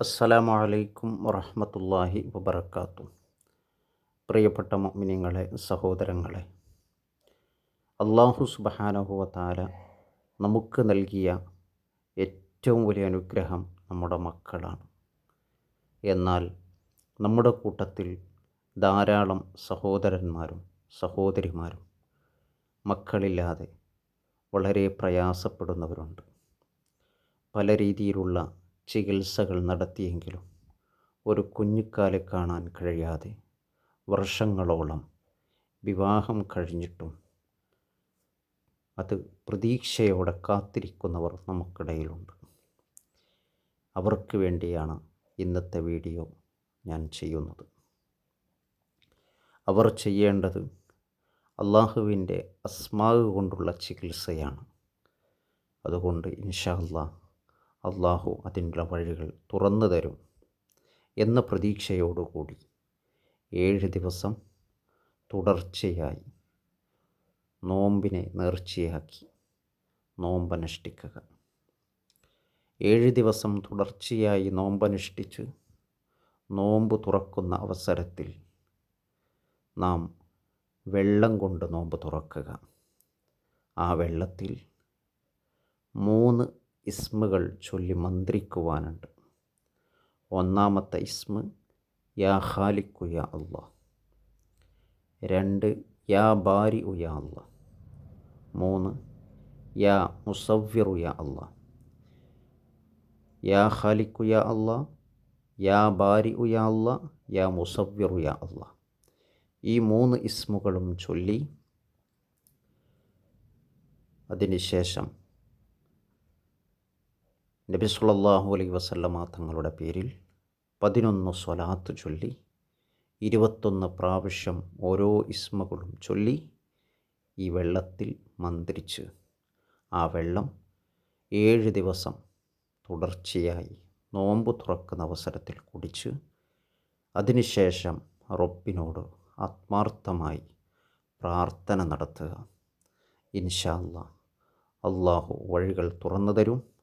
അസ്സലാമു അലൈക്കും വറഹമത്തല്ലാഹി വബർക്കാത്തു പ്രിയപ്പെട്ട മുഅ്മിനീങ്ങളെ സഹോദരങ്ങളെ അള്ളാഹു സുബഹാനഹുവത്താല നമുക്ക് നൽകിയ ഏറ്റവും വലിയ അനുഗ്രഹം നമ്മുടെ മക്കളാണ്. എന്നാൽ നമ്മുടെ കൂട്ടത്തിൽ ധാരാളം സഹോദരന്മാരും സഹോദരിമാരും മക്കളില്ലാതെ വളരെ പ്രയാസപ്പെടുന്നവരുണ്ട്. പല രീതിയിലുള്ള ചികിത്സകൾ നടത്തിയെങ്കിലും ഒരു കുഞ്ഞിക്കാലെ കാണാൻ കഴിയാതെ വർഷങ്ങളോളം വിവാഹം കഴിഞ്ഞിട്ടും അത് പ്രതീക്ഷയോടെ കാത്തിരിക്കുന്നവർ നമുക്കിടയിലുണ്ട്. അവർക്ക് വേണ്ടിയാണ് ഇന്നത്തെ വീഡിയോ ഞാൻ ചെയ്യുന്നത്. അവർ ചെയ്യേണ്ടത് അള്ളാഹുവിന്റെ അസ്മാവ് കൊണ്ടുള്ള ചികിത്സയാണ്. അതുകൊണ്ട് ഇൻഷാ അള്ളാഹു അതിനുള്ള വഴികൾ തുറന്നു തരും എന്ന പ്രതീക്ഷയോടുകൂടി ഏഴ് ദിവസം തുടർച്ചയായി നോമ്പിനെ നേർച്ചയാക്കി നോമ്പനുഷ്ഠിക്കുക. ഏഴ് ദിവസം തുടർച്ചയായി നോമ്പനുഷ്ഠിച്ച് നോമ്പ് തുറക്കുന്ന അവസരത്തിൽ നാം വെള്ളം കൊണ്ട് നോമ്പ് തുറക്കുക. ആ വെള്ളത്തിൽ ഇസ്മുകൾ ചൊല്ലി മന്ത്രിക്കുവാനുണ്ട്. ഒന്നാമത്തെ ഇസ്മ യാ ഖാലിക്കു യാ അള്ളാ രണ്ട് യാ ബാരി യാ അള്ളാ മൂന്ന് യാ മുസവ്വിറു യാ അള്ളാ യാ ഖാലിക്കു യാ അള്ളാ യാ ബാരി യാ അള്ളാ യാ മുസവ്വിറു യാ അള്ളാ ഈ മൂന്ന് ഇസ്മുകളും ചൊല്ലി അതിനുശേഷം നബി സുല്ലാഹു അലൈ വസല്ലമ തങ്ങളുടെ പേരിൽ പതിനൊന്ന് സ്വലാത്ത് ചൊല്ലി ഇരുപത്തൊന്ന് പ്രാവശ്യം ഓരോ ഇസ്മകളും ചൊല്ലി ഈ വെള്ളത്തിൽ മന്ത്രിച്ച്. ആ വെള്ളം ഏഴ് ദിവസം തുടർച്ചയായി നോമ്പ് തുറക്കുന്ന അവസരത്തിൽ കുടിച്ച് അതിനുശേഷം റബ്ബിനോട് ആത്മാർത്ഥമായി പ്രാർത്ഥന നടത്തുക. ഇൻഷാല്ല അള്ളാഹു വഴികൾ തുറന്നു തരും.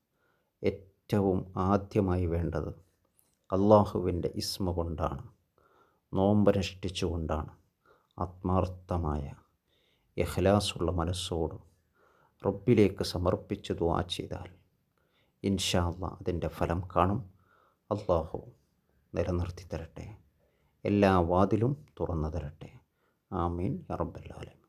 ഏറ്റവും ആദ്യമായി വേണ്ടത് അള്ളാഹുവിന്റെ ഇസ്മ കൊണ്ടാണ് നോമ്പനുഷ്ഠിച്ചുകൊണ്ടാണ് ആത്മാർത്ഥമായ യഹ്ലാസുള്ള മനസ്സോട് റബ്ബിലേക്ക് സമർപ്പിച്ച് ദുവാ ചെയ്താൽ ഇൻഷാല്ല അതിന്റെ ഫലം കാണും. അള്ളാഹു നിലനിർത്തി തരട്ടെ എല്ലാ വാതിലും തുറന്നു തരട്ടെ. ആമീൻ. റബ്ബല്ലാലും